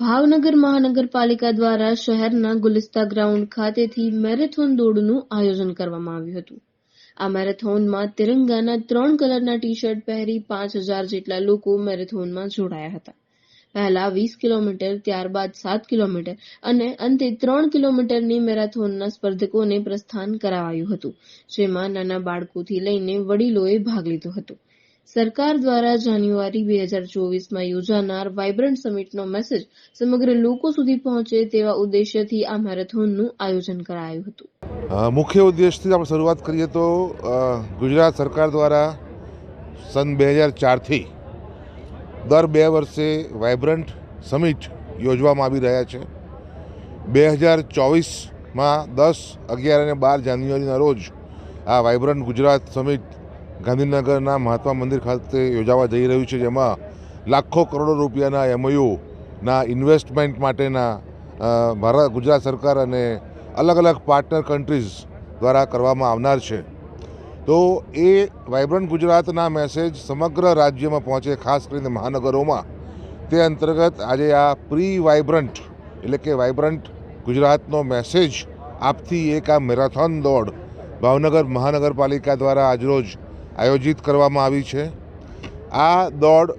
ભાવનગર મહાનગરપાલિકા દ્વારા શહેરના ગુલિસ્તા ગ્રાઉન્ડ ખાતેથી મેરેથોન દોડનું આયોજન કરવામાં આવ્યું હતું. આ મેરેથોનમાં તિરંગાના ત્રણ કલરના ટી શર્ટ પહેરી પાંચ હજાર જેટલા લોકો મેરેથોનમાં જોડાયા હતા. પહેલા વીસ કિલોમીટર, ત્યારબાદ સાત કિલોમીટર અને અંતે ત્રણ કિલોમીટરની મેરેથોનના સ્પર્ધકોને પ્રસ્થાન કરાવાયું હતું, જેમાં નાના બાળકોથી લઈને વડીલોએ ભાગ લીધો હતો. સરકાર દ્વારા જાન્યુઆરી બે હજાર ચોવીસમાં યોજાનાર વાઇબ્રન્ટ સમિટનો મેસેજ સમગ્ર લોકો સુધી પહોંચે તેવા ઉદ્દેશ્યથી આ મેરેથોનનું આયોજન કરાયું હતું. મુખ્ય ઉદ્દેશથી આપણે શરૂઆત કરીએ તો ગુજરાત સરકાર દ્વારા સન બે હજાર ચારથી દર બે વર્ષે વાઇબ્રન્ટ સમિટ યોજવામાં આવી રહ્યા છે. બે હજાર ચોવીસમાં દસ, અગિયાર અને બાર જાન્યુઆરીના રોજ આ વાઇબ્રન્ટ ગુજરાત સમિટ ગાંધીનગરના મહાત્મા મંદિર ખાતે યોજાવા જઈ રહ્યું છે, જેમાં લાખો કરોડો રૂપિયાના એમઓયુના ઇન્વેસ્ટમેન્ટ માટેના ભારત, ગુજરાત સરકાર અને અલગ અલગ પાર્ટનર કન્ટ્રીઝ દ્વારા કરવામાં આવનાર છે. તો એ વાઇબ્રન્ટ ગુજરાતના મેસેજ સમગ્ર રાજ્યમાં પહોંચે, ખાસ કરીને મહાનગરોમાં. તે અંતર્ગત આજે આ પ્રી વાઇબ્રન્ટ એટલે કે વાઇબ્રન્ટ ગુજરાતનો મેસેજ આપથી એક આ મેરાથોન દોડ ભાવનગર મહાનગરપાલિકા દ્વારા આજરોજ આયોજિત કરવામાં આવી છે. આ દોડ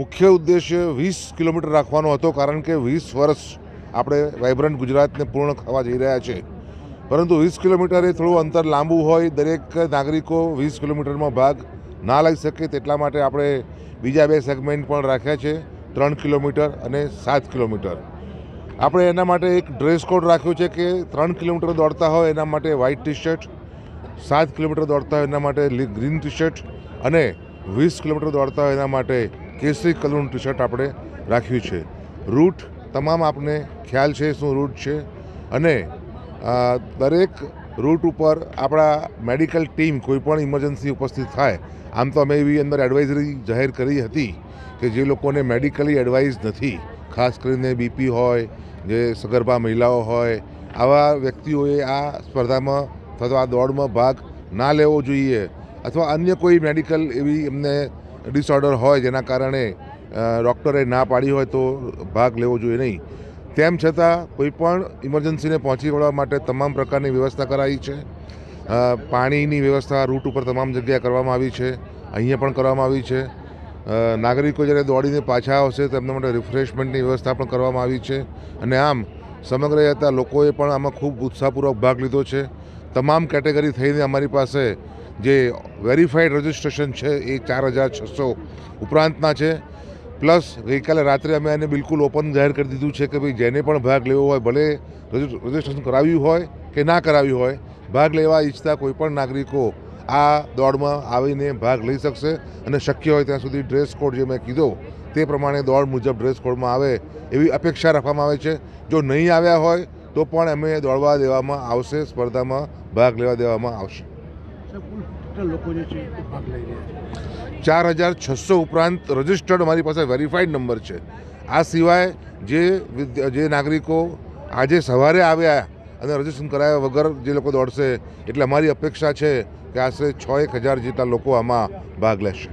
મુખ્ય ઉદ્દેશ્ય વીસ કિલોમીટર રાખવાનો હતો, કારણ કે વીસ વર્ષ આપણે વાઇબ્રન્ટ ગુજરાતને પૂર્ણ થવા જઈ રહ્યા છે. પરંતુ વીસ કિલોમીટર એ થોડું અંતર લાંબુ હોય, દરેક નાગરિકો વીસ કિલોમીટરમાં ભાગ ના લઈ શકે તેટલા માટે આપણે બીજા બે સેગમેન્ટ પણ રાખ્યા છે, ત્રણ કિલોમીટર અને સાત કિલોમીટર. આપણે એના માટે એક ડ્રેસ કોડ રાખ્યો છે કે ત્રણ કિલોમીટર દોડતા હોય એના માટે વ્હાઇટ ટી શર્ટ સાત કિલોમીટર દોડતા હોય એના માટે ગ્રીન ટી શર્ટ અને વીસ કિલોમીટર દોડતા હોય એના માટે કેસરી કલરનું ટી શર્ટ આપણે રાખ્યું છે. રૂટ તમામ આપને ખ્યાલ છે શું રૂટ છે અને દરેક રૂટ ઉપર આપણા મેડિકલ ટીમ કોઈપણ ઇમરજન્સી ઉપસ્થિત થાય, આમ તો અમે એવી અંદર એડવાઇઝરી જાહેર કરી હતી કે જે લોકોને મેડિકલી એડવાઇઝ નથી. ખાસ કરીને બીપી હોય, જે સગર્ભા મહિલાઓ હોય, આવા વ્યક્તિઓએ આ સ્પર્ધામાં અથવા આ દોડમાં ભાગ ના લેવો જોઈએ અથવા અન્ય કોઈ મેડિકલ એવી એમને ડિસઓર્ડર હોય જેના કારણે ડૉક્ટરે ના પાડી હોય તો ભાગ લેવો જોઈએ નહીં. તેમ છતાં કોઈપણ ઇમરજન્સીને પહોંચી વળવા માટે તમામ પ્રકારની વ્યવસ્થા કરાઈ છે. પાણીની વ્યવસ્થા રૂટ ઉપર તમામ જગ્યાએ કરવામાં આવી છે. અહીંયા પણ કરવામાં આવી છે. નાગરિકો જ્યારે દોડીને પાછા આવશે તેમના માટે રિફ્રેશમેન્ટની વ્યવસ્થા પણ કરવામાં આવી છે. અને આમ સમગ્ર રહેતા લોકોએ પણ આમાં ખૂબ ઉત્સાહપૂર્વક ભાગ લીધો છે. તમામ કેટેગરી થઈને અમારી પાસે જે વેરીફાઈડ રજિસ્ટ્રેશન છે એ ચાર હજાર છસો ઉપરાંતના છે. પ્લસ ગઈકાલે રાત્રે અમે એને બિલકુલ ઓપન જાહેર કરી દીધું છે કે ભાઈ જેને પણ ભાગ લેવો હોય, ભલે રજિ- રજિસ્ટ્રેશન કરાવ્યું હોય કે ના કરાવ્યું હોય, ભાગ લેવા ઈચ્છતા કોઈપણ નાગરિકો આ દોડમાં આવીને ભાગ લઈ શકશે અને શક્ય હોય ત્યાં સુધી ડ્રેસ કોડ જે મેં કીધો તે પ્રમાણે દોડ મુજબ ડ્રેસ કોડમાં આવે એવી અપેક્ષા રાખવામાં આવે છે. જો નહીં આવ્યા હોય તો પણ અમે દોડવા દેવામાં આવશે સ્પર્ધામાં ભાગ લેવા દેવામાં આવશે. ચાર હજાર છસો ઉપરાંત રજિસ્ટર્ડ મારી પાસે વેરીફાઈડ નંબર છે. આ સિવાય જે જે નાગરિકો આજે સવારે આવ્યા અને રજીસ્ટ્રેશન કરાયા વગર જે લોકો દોડશે એટલે અમારી અપેક્ષા છે કે આશરે છ એક હજાર જેટલા લોકો આમાં ભાગ લેશે.